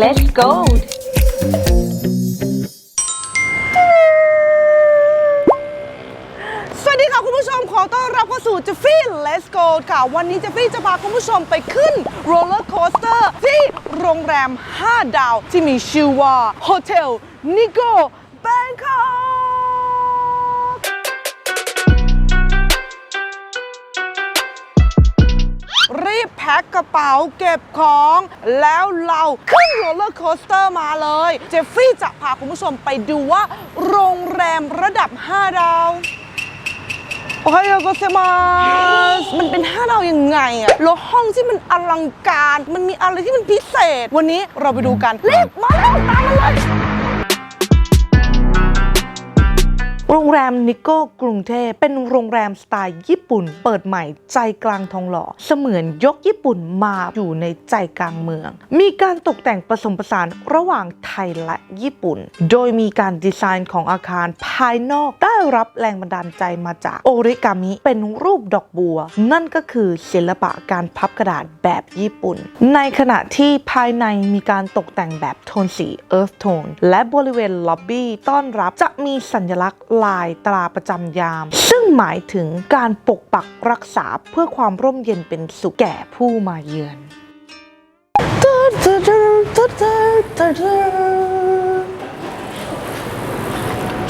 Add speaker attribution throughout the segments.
Speaker 1: let's go
Speaker 2: สวัสดีค่ะคุณผู้ชมขอต้อนรับเข้าสู่ j e f f y Let's Go ค่ะ วันนี้เจฟฟี่จะพาคุณผู้ชมไปขึ้นโรลเลอร์โคสเตอร์ที่โรงแรม 5 ดาวที่มีชื่อว่า Hotel Nico บแพ็คกระเป๋าเก็บของ แล้วเราขึ้นโรลเลอร์โคสเตอร์มาเลย เจฟฟี่จะพาคุณผู้ชมไปดูว่าโรงแรมระดับ 5 ดาวโอไฮโอโกเซมาสมันเป็น5ดาวยังไงอะแล้วห้องที่มันอลังการ มันมีอะไรที่มันพิเศษ วันนี้เราไปดูกันรีบมาแล้วตามมาเลย รงแรมนิโก้กรุงเทพเป็นโรงแรมสไตล์ญี่ปุ่น เปิดใหม่ใจกลางทองหล่อ เสมือนยกญี่ปุ่นมาอยู่ในใจกลางเมือง มีการตกแต่งผสมผสานระหว่างไทยและญี่ปุ่น โดยมีการดีไซน์ของอาคารภายนอกได้รับแรงบันดาลใจมาจากโอริกามิเป็นรูปดอกบัว นั่นก็คือศิลปะการพับกระดาษแบบญี่ปุ่น ในขณะที่ภายในมีการตกแต่งแบบโทนสี Earth Tone และบริเวณล็อบบี้ต้อนรับจะมีสัญลักษณ์ลยตราประจำยาม ซึ่งหมายถึงการปกปักรักษาเพื่อความร่มเย็นเป็นสุขแก่ผู้มาเยือน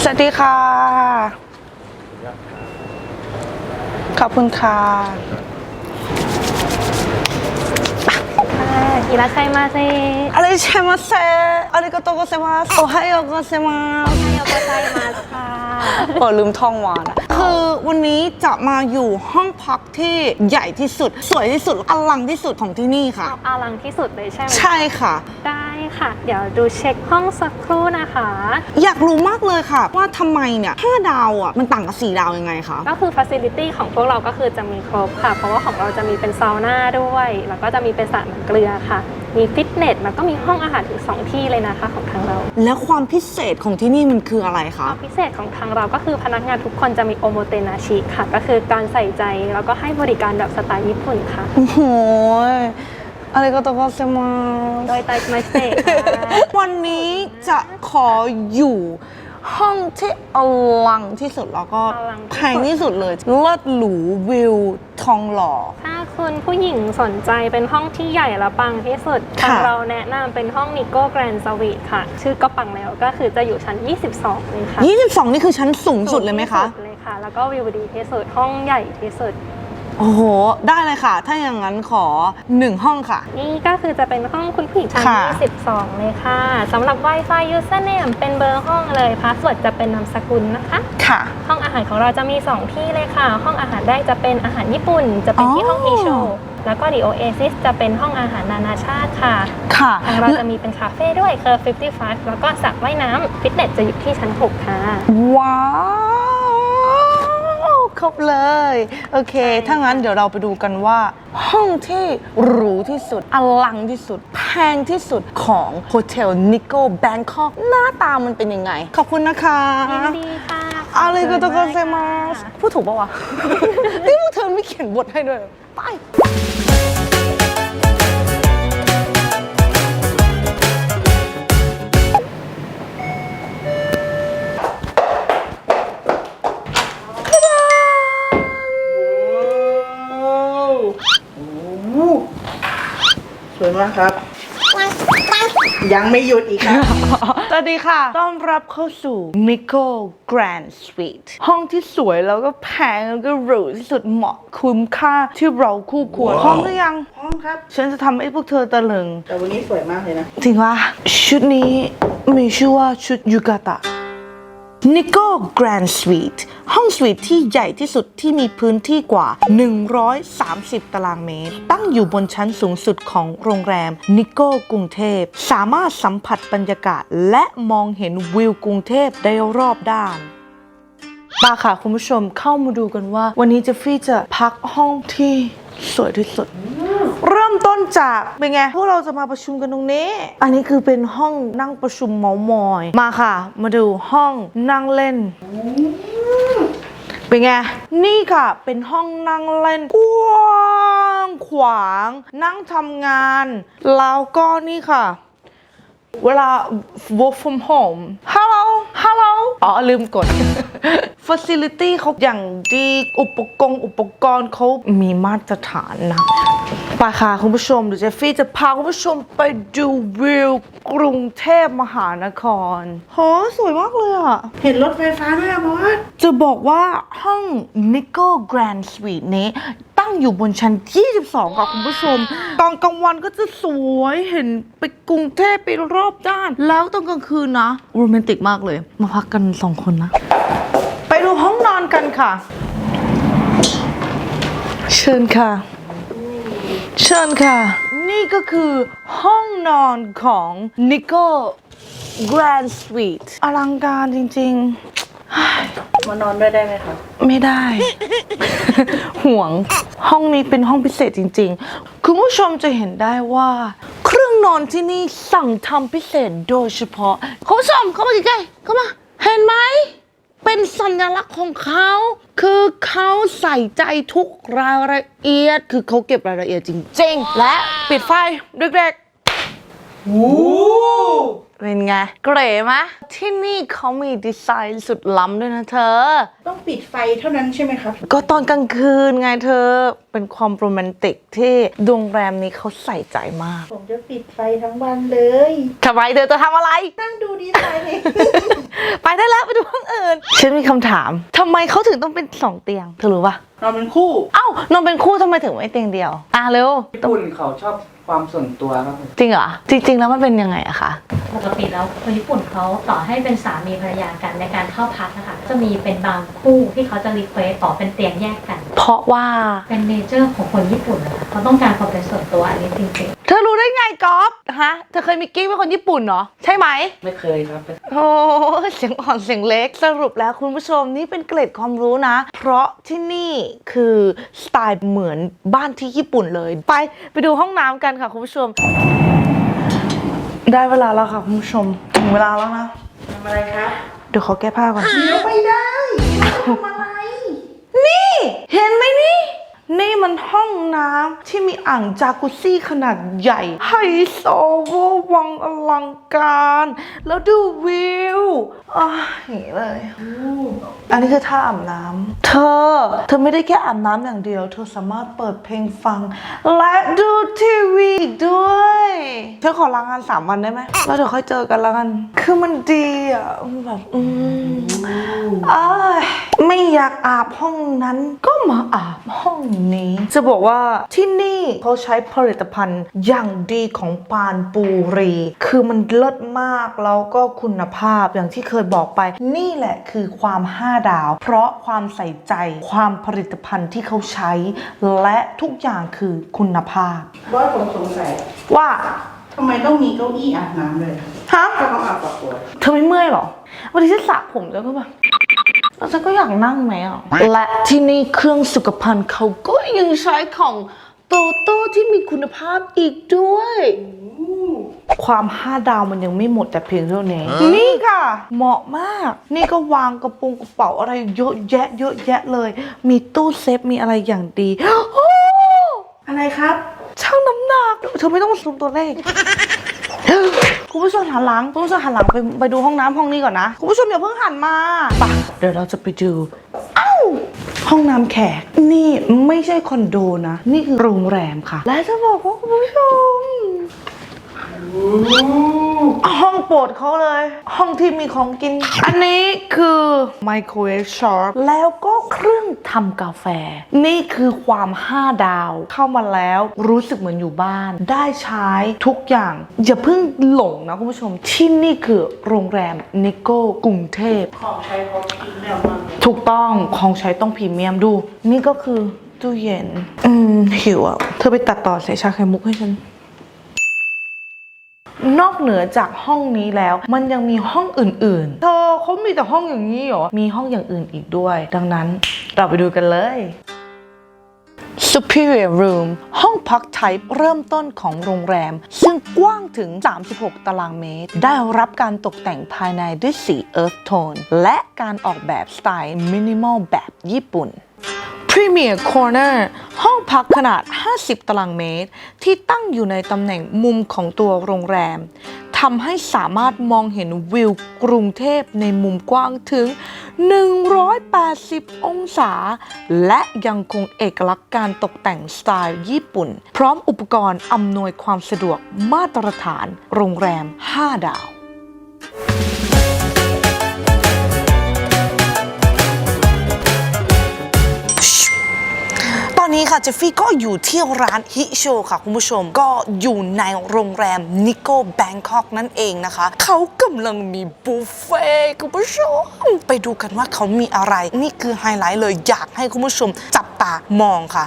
Speaker 2: สวัสดีค่ะ ขอบคุณค่ะ
Speaker 1: いらっしゃいませ。
Speaker 2: อะไรใช่มาเซอะไรก็โตโกเซมาโอไฮโอโกเซมา
Speaker 1: おはようございます ค่ะ
Speaker 2: เออลืมท่องวานอะ คือวันนี้จะมาอยู่ห้องพักที่ใหญ่ที่สุด สวยที่สุดอลังที่สุดของที่นี่ค่ะ
Speaker 1: เอาอลังที่สุดเลยใช่ไหม
Speaker 2: ใช่ค่ะ
Speaker 1: ได้ค่ะ เดี๋ยวดูเช็คห้องสักครู่นะคะ
Speaker 2: อยากรู้มากเลยค่ะ ว่าทำไมเนี่ยห้าดาวอะมันต่างกับสี่ดาวยังไงคะ
Speaker 1: ก็คือ Facility ของพวกเราก็คือจะมีครบค่ะ เพราะว่าของเราจะมีเป็นซาวน่าด้วย แล้วก็จะมีเป็นสระน้ำเกลือค่ะ มีฟิตเนสแล้วก็มีห้องอาหารถึง2ที่เลยนะคะของทางเรา
Speaker 2: แล้วความพิเศษของที่นี่มันคืออะไรคะ
Speaker 1: พิเศษของทางเราก็คือพนักงานทุกคนจะมีโอโมเตนาชิค่ะ ก็คือการใส่ใจแล้วก็ให้บริการแบบสไตล์ญี่ปุ่นค่ะ
Speaker 2: โอ้โหอะไรก็โตโกเซมา
Speaker 1: โดยไตมาสเตะค่ะ
Speaker 2: วันนี้จะขออยู่ ห้องที่อลังที่สุดแล้วก็
Speaker 1: อลังที่สุด
Speaker 2: แพงที่สุดเลยเลิศหรูวิวทองหล่อ
Speaker 1: ถ้าคุณผู้หญิงสนใจเป็นห้องที่ใหญ่และปังที่สุด
Speaker 2: ค่ะ
Speaker 1: ทางเราแนะนำเป็นห้องนิโก้แกรนด์สวีทค่ะ ชื่อก็ปังแล้วก็คือจะอยู่ชั้น 22 เลยค่ะ
Speaker 2: 22 นี่คือชั้นสูงสุดเลยไหมคะ
Speaker 1: สูงที่สุดเลยค่ะ แล้วก็วิวดีที่สุดห้องใหญ่ที่สุด
Speaker 2: โอ้โห ได้เลยค่ะ ถ้าอย่างนั้นขอ 1 ห้องค่ะ
Speaker 1: นี่ก็คือจะเป็นห้องคุณผู้หญิงชั้น
Speaker 2: ค่ะ
Speaker 1: 22เลยค่ะสำหรับ Wi-Fi username เป็นเบอร์ห้องเลยพาสเวิร์ดจะเป็นนามสกุลนะคะ
Speaker 2: ค่ะ
Speaker 1: ห้องอาหารของเราจะมี 2 ที่เลยค่ะ ห้องอาหารแรกจะเป็นอาหารญี่ปุ่น จะเป็นที่ห้อง
Speaker 2: อ๋อ
Speaker 1: อีโชแล้วก็ดีโอเอซิสจะเป็นห้องอาหารนานาชาติค่ะ
Speaker 2: ค่ะ
Speaker 1: ทางเราจะมีเป็นคาเฟ่ด้วยเคอร์55 แล้วก็สระว่ายน้ำฟิตเนสจะอยู่ที่ชั้น 6 ค่ะ
Speaker 2: ว้าว ครบเลย โอเค ถ้างั้นเดี๋ยวเราไปดูกันว่า ห้องที่หรูที่สุด อลังที่สุด แพงที่สุดของโฮเทลนิโก้แบงคอกหน้าตามันเป็นยังไง ขอบคุณนะคะ
Speaker 1: ยินดีค่ะ
Speaker 2: อะไรก็ต้องเซมา
Speaker 1: ขอบ
Speaker 2: ส
Speaker 1: คุณ
Speaker 2: พูดถูกปะวะ นี่พวกเธอไม่เขียนบทให้ด้วย ไป
Speaker 3: มากครับ ยังไม่หยุดอีกครับ
Speaker 2: สวัสดีค่ะ ต้อนรับเข้าสู่ Nico Grand Suite ห้องที่สวยแล้วก็แพงแล้วก็หรูที่สุดเหมาะคุ้มค่าที่เราคู่ควรพร้อมหรือยัง
Speaker 3: พร้อมครับ
Speaker 2: ฉันจะทำให้พวกเธอตะลึง
Speaker 3: แต่วันนี้สวยมากเลยนะ
Speaker 2: จริงว่าชุดนี้มีชื่อว่าชุดยูกาตะ Nico Grand Suite ห้องสวีทที่ใหญ่ที่สุดที่มีพื้นที่กว่า 130 ตารางเมตร ตั้งอยู่บนชั้นสูงสุดของโรงแรม Nico กรุงเทพ สามารถสัมผัสบรรยากาศ และมองเห็นวิวกรุงเทพได้รอบด้านมาค่ะคุณผู้ชมเข้ามาดูกันว่า วันนี้เจฟฟี่จะพักห้องที่ สวยที่สุด เริ่มต้นจากเป็นไง พวกเราจะมาประชุมกันตรงนี้ อันนี้คือเป็นห้องนั่งประชุมเมามอย มาค่ะ มาดูห้องนั่งเล่นเป็นไง นี่ค่ะ เป็นห้องนั่งเล่นกว้างขวาง นั่งทำงาน แล้วก็นี่ค่ะ เวลา work from home hello hello อ๋อ ลืมกด facility เขาอย่างดีอุปกรณ์อุปกรณ์เขามีมาตรฐานนะไปค่ะคุณผู้ชมเดี๋ยวเจฟฟี่จะพาคุณผู้ชมไปดูวิวกรุงเทพมหานครโหสวยมากเลยอะ
Speaker 3: เห็นรถไฟฟ้าด้วยอะบอส
Speaker 2: จะบอกว่าห้อง Nico Grand Suite นี้ตั้ง อยู่บนชั้น 22 ค่ะคุณผู้ชม ตอนกลางวันก็จะสวยเห็นไปกรุงเทพไปรอบด้าน แล้วตอนกลางคืนนะโรแมนติกมากเลย มาพักกันสองคนนะ ไปดูห้องนอนกันค่ะ เชิญค่ะ เชิญค่ะ นี่ก็คือห้องนอนของ Nico Grand Suite อลังการจริง ๆ
Speaker 3: มานอนด้วยได้ไหมครับ
Speaker 2: ไม่ได้ ห่วง ห้องนี้เป็นห้องพิเศษจริง ๆ คุณผู้ชมจะเห็นได้ว่า เครื่องนอนที่นี่สั่งทำพิเศษโดยเฉพาะ คุณผู้ชมเข้ามาใกล้ๆเข้ามา เห็นไหม เป็นสัญลักษณ์ของเขา คือเขาใส่ใจทุกรายละเอียด คือเขาเก็บรายละเอียดจริง ๆ และปิดไฟเด็กๆ เป็นไง เก๋ไหมที่นี่เขามีดีไซน์สุดล้ำด้วยนะเธอ
Speaker 3: ต้องปิดไฟเท่านั้นใช่ไหมครับ
Speaker 2: ก็ตอนกลางคืนไงเธอเป็นความโรแมนติกที่โรงแรมนี้เขาใส่ใจมาก
Speaker 3: ผมจะปิดไฟทั้งวันเลย
Speaker 2: ทำไมเธอจะทำอะไร
Speaker 3: นั่งดูดีไซน์
Speaker 2: ไปได้แล้วไปดูห้องอื่น ฉันมีคำถามทำไมเขาถึงต้องเป็นสองเตียง เธอรู้ปะ
Speaker 3: นอนเป็นคู่
Speaker 2: เอ้านอนเป็นคู่ทำไมถึงไม่เตียงเดียว อะเร็ว
Speaker 4: ญี่ปุ่นเขาชอบความส่วนตัวครับผม
Speaker 2: จริงเหรอ จริง ๆ แล้วมันเป็นยังไงอะคะ
Speaker 5: ปกติแล้วคนญี่ปุ่นเขาต่อให้เป็นสามีภรรยากันในการเข้าพักนะคะ จะมีเป็นบางคู่ที่เขาจะรีเควสขอเป็นเตียงแยกกัน
Speaker 2: เพราะว่า
Speaker 5: เป็นเนเจอร์ของคนญี่ปุ่นนะคะเขาต้องการความเป็นส่วนตัวอันนี้จริงๆ
Speaker 2: เธอรู้ได้ไงก๊อฟฮะ เธอเคยมีกิ๊กเป็นคนญี่ปุ่นเหรอ ใช่ไหม
Speaker 4: ไม่เคยครับ
Speaker 2: โอ้เสียงอ่อนเสียงเล็ก สรุปแล้วคุณผู้ชมนี่เป็นเกร็ดความรู้นะ เพราะที่นี่คือสไตล์เหมือนบ้านที่ญี่ปุ่นเลย ไปไปดูห้องน้ำกันค่ะคุณผู้ชม ได้เวลาแล้วค่ะคุณผู้ชม ถึงเวลาแล้วนะ
Speaker 3: ทำอะไรครับ
Speaker 2: เดี๋ยวขอแก้ผ้าก่อน
Speaker 3: เดี๋ยวไม่ได้ทำอะไร
Speaker 2: นี่เห็นไหมนี่ นี่มันห้องน้ำที่มีอ่างจากุซซี่ขนาดใหญ่ไฮโซเวอร์วังอลังการ แล้วดูวิวอะอย่างนี้เลยอันนี้คือท่าอาบน้ำเธอ เธอไม่ได้แค่อาบน้ำอย่างเดียว เธอสามารถเปิดเพลงฟัง และดูทีวีด้วยเธอขอลางานสามวันได้ไหมแล้วเดี๋ยวค่อยเจอกันแล้วกัน คือมันดีอะแบบอืมอ้ายไม่อยากอาบห้องนั้นก็มาอาบห้องนี้ จะบอกว่าที่นี่เขาใช้ผลิตภัณฑ์อย่างดีของปานปูรี คือมันเลิศมากแล้วก็คุณภาพอย่างที่เคยบอกไป นี่แหละคือความ5ดาว เพราะความใส่ใจความผลิตภัณฑ์ที่เขาใช้ และทุกอย่างคือคุณภาพ
Speaker 3: บอสผมสงสัย
Speaker 2: ว่า
Speaker 3: ทำไมต้องมีเก้าอี้อาบน้ำเลย
Speaker 2: ฮะ
Speaker 3: ก็ต้องอาบกับตัว
Speaker 2: เธอไม่เมื่อยเหรอ วันที่ฉันสระผมฉันก็แบบ แล้วฉันก็อยากนั่งไหมอะ และที่นี่เครื่องสุขภัณฑ์เขาก็ยังใช้ของโตโต้ที่มีคุณภาพอีกด้วย ความห้าดาวมันยังไม่หมดแต่เพียงเท่านี้ นี่ค่ะ เหมาะมาก นี่ก็วางกระโปรงกระเป๋าอะไรเยอะแยะ เยอะแยะเลย มีตู้เซฟมีอะไรอย่างดีโอ้
Speaker 3: อะไรครับ
Speaker 2: ช่างน้ำหนักเธอไม่ต้องมาซูมตัวเลข คุณผู้ชมหันหลังคุณผู้ชมหันหลังไปไปดูห้องน้ำห้องนี้ก่อนนะคุณผู้ชมอย่าเพิ่งหันมาไปะเดี๋ยวเราจะไปดูเอ้าห้องน้ำแขกนี่ไม่ใช่คอนโดนะ นี่คือโรงแรมค่ะ และจะบอกว่าคุณผู้ชม ห้องโปรดเขาเลย ห้องที่มีของกิน อันนี้คือไมโครเวฟชอร์แล้วก็เครื่องทำกาแฟ นี่คือความ 5 ดาวเข้ามาแล้วรู้สึกเหมือนอยู่บ้าน ได้ใช้ทุกอย่าง อย่าเพิ่งหลงนะคุณผู้ชม ที่นี่คือโรงแรมนิโก้กรุงเทพ
Speaker 3: ของใช้เขากินแล้วมากเลย
Speaker 2: ถูกต้องของใช้ต้องพรีเมียมดู นี่ก็คือตู้เย็น อืมหิวอะ เธอไปตัดต่อใส่ชาไข่มุกให้ฉัน นอกเหนือจากห้องนี้แล้ว มันยังมีห้องอื่นๆ เธอเขามีแต่ห้องอย่างนี้เหรอ มีห้องอย่างอื่นอีกด้วย ดังนั้นเราไปดูกันเลย Superior Room ห้องพักไทป์เริ่มต้นของโรงแรม ซึ่งกว้างถึง 36 ตารางเมตร ได้รับการตกแต่งภายในด้วยสี Earth Tone และการออกแบบสไตล์มินิมอลแบบญี่ปุ่น Premier Corner ห้องพักขนาด 50 ตารางเมตร ที่ตั้งอยู่ในตำแหน่งมุมของตัวโรงแรมทำให้สามารถมองเห็นวิวกรุงเทพในมุมกว้างถึง 180 องศา และยังคงเอกลักษณ์การตกแต่งสไตล์ญี่ปุ่น พร้อมอุปกรณ์อำนวยความสะดวกมาตรฐานโรงแรม 5 ดาว อนนี้ค่ะเจฟฟี่ก็อยู่ที่ร้านฮิโชค่ะคุณผู้ชมก็อยู่ในโรงแรมนิโก้แบงคอกนั่นเองนะคะ เขากำลังมีบุฟเฟ่คุณผู้ชม ไปดูกันว่าเขามีอะไร นี่คือไฮไลท์เลยอยากให้คุณผู้ชมจับตามองค่ะ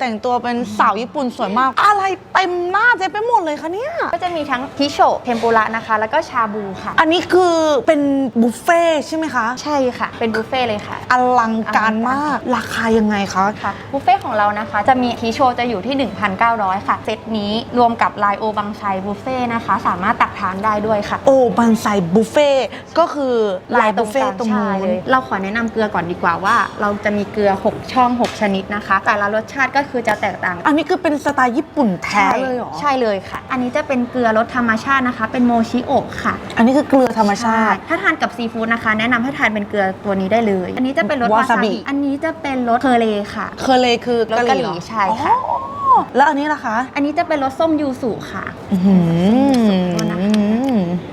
Speaker 2: แต่งตัวเป็นสาวญี่ปุ่นสวยมาก อะไรเต็มหน้าเจ๊ไปหมดเลยคะเนี่ย
Speaker 6: ก็จะมีทั้งฮิโชะเทมปุระนะคะ แล้วก็ชาบูค่ะ
Speaker 2: อันนี้คือเป็นบุฟเฟ่ต์ใช่ไหมคะ
Speaker 6: ใช่ค่ะ เป็นบุฟเฟ่ต์เลยค่ะ
Speaker 2: อลังการมาก ราคายังไงคะ
Speaker 6: ค่ะ บุฟเฟ่ต์ของเรานะคะ จะมีฮิโชะจะอยู่ที่ 1,900 ค่ะ เซตนี้รวมกับไลโอบังไซบุฟเฟ่ต์นะคะ สามารถตักทานได้ด้วยค่ะ
Speaker 2: โอ้บันไซบุฟเฟ่ต์ก็คือลายบุฟเฟ่ต์ตรง
Speaker 6: ใช่
Speaker 2: นู้น
Speaker 6: เลยเราขอแนะนำเกลือก่อนดีกว่าว่า เราจะมีเกลือ 6 ช่อง 6 ชนิดนะคะ แต่ละรสชาติก็คือจะแตกต่าง
Speaker 2: อันนี้คือเป็นสไตล์ญี่ปุ่นแท้เลยเหรอ
Speaker 6: ใช่เลยค่ะ อันนี้จะเป็นเกลือรสธรรมชาตินะคะ เป็นโมชิโอะค่ะ
Speaker 2: อันนี้คือเกลือธรรมชาติ
Speaker 6: ใถ้าทานกับซีฟู้ดนะคะ แนะนำให้ทานเป็นเกลือตัวนี้ได้เลย อันนี้จะเป็นรส
Speaker 2: วาวาซา
Speaker 6: ซา
Speaker 2: บิ
Speaker 6: บิ อันนี้จะเป็นรสเคอร์เลค่ะ
Speaker 2: เคอร์เลคือ
Speaker 6: รสกะหรี่
Speaker 2: เอ
Speaker 6: ใช่ค่ะ
Speaker 2: อ๋อแล้วอันนี้ล่ะคะ
Speaker 6: อันนี้จะเป็นรสส้มยูสุค่ะ
Speaker 2: อื้อหือ
Speaker 6: โทษนะคะ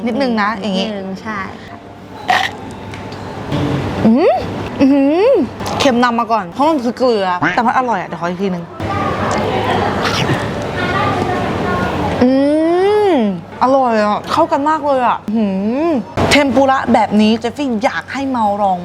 Speaker 2: นิดนึงนะอย่างงี้
Speaker 6: นิดนึงใช่ค่ะ
Speaker 2: อือหือเค็มนำมาก่อน เพราะมันคือเกลือ แต่มันอร่อยอะ เดี๋ยวขออีกทีหนึงอืมอร่อยอะ เข้ากันมากเลยอะ หืมเทมปุระแบบนี้เจฟฟี่อยากให้เมาลอง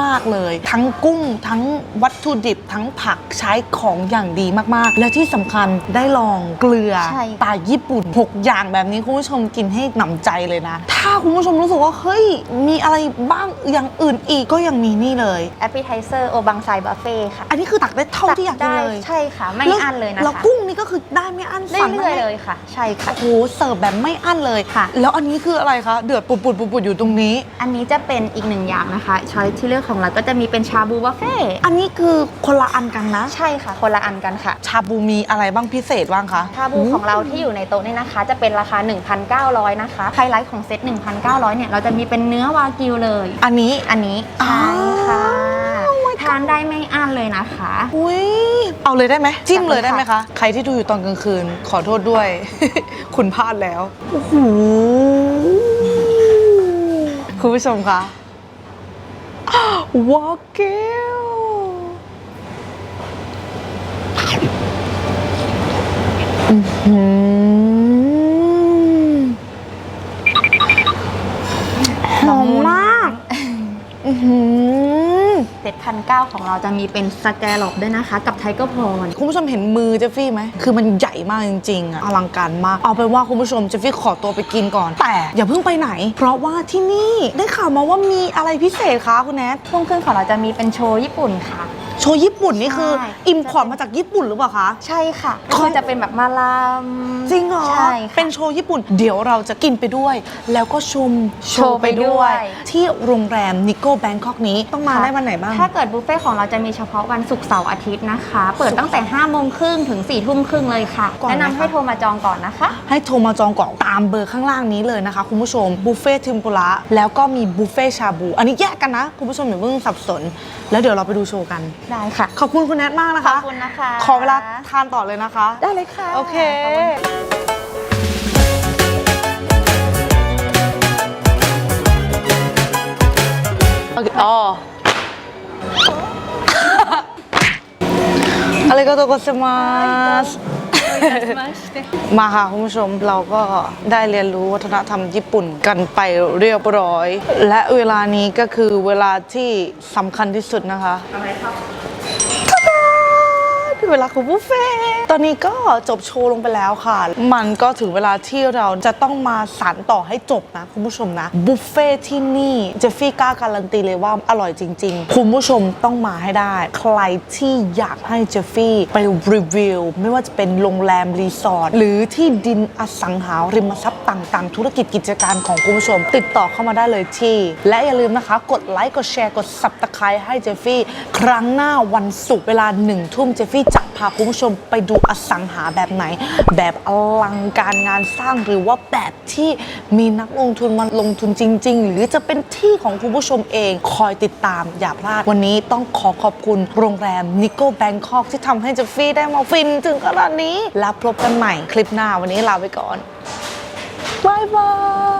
Speaker 2: มาก ๆเลย ทั้งกุ้งทั้งวัตถุดิบทั้งผักใช้ของอย่างดีมากๆ และที่สำคัญได้ลองเกลือ
Speaker 6: ใช่
Speaker 2: ตายญี่ปุ่น 6 อย่างแบบนี้คุณผู้ชมกินให้หนำใจเลยนะ ถ้าคุณผู้ชมรู้สึกว่าเฮ้ยมีอะไรบ้างอย่างอื่นอีกก็ยังมีนี่เลย
Speaker 6: แอปเปิลไทเซอร์โอบังไซบัฟเฟ่ค่ะ
Speaker 2: อันนี้คือตักได้เท่าที่อยากกิน
Speaker 6: ได้
Speaker 2: เลย
Speaker 6: ใช่ค่ะ ไม่
Speaker 2: แว
Speaker 6: อั้นเลยนะ
Speaker 2: แล้ว
Speaker 6: คะ
Speaker 2: กุ้งนี่ก็คือได้ไม่อั้น
Speaker 6: เรื่
Speaker 2: สั่ง
Speaker 6: อยๆ
Speaker 2: ได้
Speaker 6: เลยค่ะ ใช่ค่ะ
Speaker 2: โอ้โหเสิร์ฟแบบไม่อั้นเลย
Speaker 6: ค่ะ
Speaker 2: แล้วอันนี้คืออะไรคะเดือดปุดปุดปุดปุดอยู่ตรงนี้
Speaker 6: อันนี้จะเป็นอีกหนึ่งอย่างนะคะช้อยที่เลือกของเราก็จะมีเป็นชาบูบัฟเฟ่
Speaker 2: อันนี้คือคนละอันกันนะ
Speaker 6: ใช่ค่ะ คนละอันกันค่ะ
Speaker 2: ชาบูมีอะไรบ้างพิเศษบ้างคะ
Speaker 6: ชาบูของเราที่อยู่ในโต๊ะนี่นะคะ จะเป็นราคา 1,900 นะคะ ไฮไลท์ของเซต 1,900 เนี่ย เราจะมีเป็นเนื้อวากิวเลย
Speaker 2: อันนี้
Speaker 6: อันนี้
Speaker 2: อ๋อ
Speaker 6: ใช่ค่ะ
Speaker 2: Oh my god
Speaker 6: ทานได้ไม่อั้นเลยนะคะ
Speaker 2: อุ้ยเอาเลยได้ไหมจิ้มเลยได้ไหม
Speaker 6: ค่ะ
Speaker 2: คะใครที่ดูอยู่ตอนกลางคืน ขอโทษด้วย คุณพลาดแล้ว โอ้โห คุณผู้ชมคะวาเกลอื้อหือหอมมาก อื้อหือ
Speaker 6: เซตพันเก้าของเราจะมีเป็นสแกลลอปด้วยนะคะ กับไทเกอร์พร
Speaker 2: คุณผู้ชมเห็นมือเจฟฟี่ไหม คือมันใหญ่มากจริงๆอะอลังการมาก เอาเป็นว่าคุณผู้ชมเจฟฟี่ขอตัวไปกินก่อน แต่อย่าเพิ่งไปไหน เพราะว่าที่นี่ได้ข่าวมาว่ามีอะไรพิเศษคะคุณแนท
Speaker 6: ช่วงครึ่งของเราจะมีเป็นโชว์ญี่ปุ่นค่ะ
Speaker 2: โชว์ญี่ปุ่นนี่คือ
Speaker 6: ใช่
Speaker 2: อิมพอร์ตมาจากญี่ปุ่นหรือเปล่าคะ
Speaker 6: ใช่ค่ะ
Speaker 2: ขอ
Speaker 6: ก็จะเป็นแบบมาลาม
Speaker 2: จริงเหรอ
Speaker 6: ใช่ค่ะ
Speaker 2: เป็นโชว์ญี่ปุ่น เดี๋ยวเราจะกินไปด้วย แล้วก็ชมโชว์ไปด้วย
Speaker 6: โชว์ไปด้วย
Speaker 2: ที่โรงแรมนิโก้แบงคอกนี้ต้องมาได้วันไหนบ้าง
Speaker 6: ถ้าเกิดบุฟเฟ่ต์ของเราจะมีเฉพาะวันศุกร์เสาร์อาทิตย์นะคะ เปิดตั้งแต่5โมงครึ่งถึง4ทุ่มครึ่งเลยค่ะ
Speaker 2: ก่อน
Speaker 6: แนะ
Speaker 2: ไหม
Speaker 6: นำ
Speaker 2: คะ
Speaker 6: ให้โทรมาจองก่อนนะคะ
Speaker 2: ให้โทรมาจองก่อนตามเบอร์ข้างล่างนี้เลยนะคะ คุณผู้ชมบุฟเฟ่ทิมปุระแล้วก็มีบุฟเฟ่ชาบู อันนี้แยกกันนะ คุณผู้ชมอย่าเพิ่งสับสน แล้วเดี๋ยวเราไปดูโชว์กัน
Speaker 6: ได้ค่ะ
Speaker 2: ขอบคุณคุณแนทมากนะ
Speaker 6: ขอ
Speaker 2: คะ
Speaker 6: บคุณนะคะ
Speaker 2: ขอเวลาทานต่อเลยนะคะ
Speaker 6: ได้เลยค่ะ
Speaker 2: โอเค
Speaker 6: ขอบณ
Speaker 2: โอ อ๋ออะไรก็โตโกเซมาสมาค่ะคุณผู้ชมเราก็ได้เรียนรู้วัฒนธรรมญี่ปุ่นกันไปเรียบร้อย และเวลานี้ก็คือเวลาที่สำคัญที่สุดนะคะอะไรครับดู เวลาของบุฟเฟ่ตอนนี้ก็จบโชว์ลงไปแล้วค่ะ มันก็ถึงเวลาที่เราจะต้องมาสานต่อให้จบนะ คุณผู้ชมนะ บุฟเฟ่ที่นี่เจฟฟี่กล้าการันตีเลยว่าอร่อยจริง ๆ คุณผู้ชมต้องมาให้ได้ ใครที่อยากให้เจฟฟี่ไปรีวิว ไม่ว่าจะเป็นโรงแรมรีสอร์ทหรือที่ดินอสังหาริมทรัพย์ต่าง ๆ ธุรกิจกิจการของคุณผู้ชม ติดต่อเข้ามาได้เลยที่ และอย่าลืมนะคะ กดไลค์กดแชร์กด subscribe ให้เจฟฟี่ ครั้งหน้าวันศุกร์เวลาหนึ่งทุ่มเจฟฟี่จะพาคุณผู้ชมไปดูอสังหาแบบไหน แบบอลังการงานสร้างหรือว่าแบบที่มีนักลงทุนมาลงทุนจริง ๆ หรือจะเป็นที่ของคุณผู้ชมเองคอยติดตามอย่าพลาด วันนี้ต้องขอขอบคุณโรงแรมนิโก้แบงคอกที่ทำให้เจฟฟี่ได้มาฟินถึงขนาดนี้แล้วพบกันใหม่คลิปหน้าวันนี้ลาไปก่อนบายบา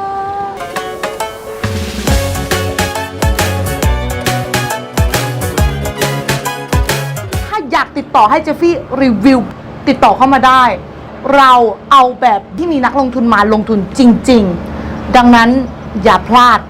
Speaker 2: ย อยากติดต่อให้เจฟฟี่รีวิวติดต่อเข้ามาได้ เราเอาแบบที่มีนักลงทุนมาลงทุนจริง ๆ ดังนั้นอย่าพลาด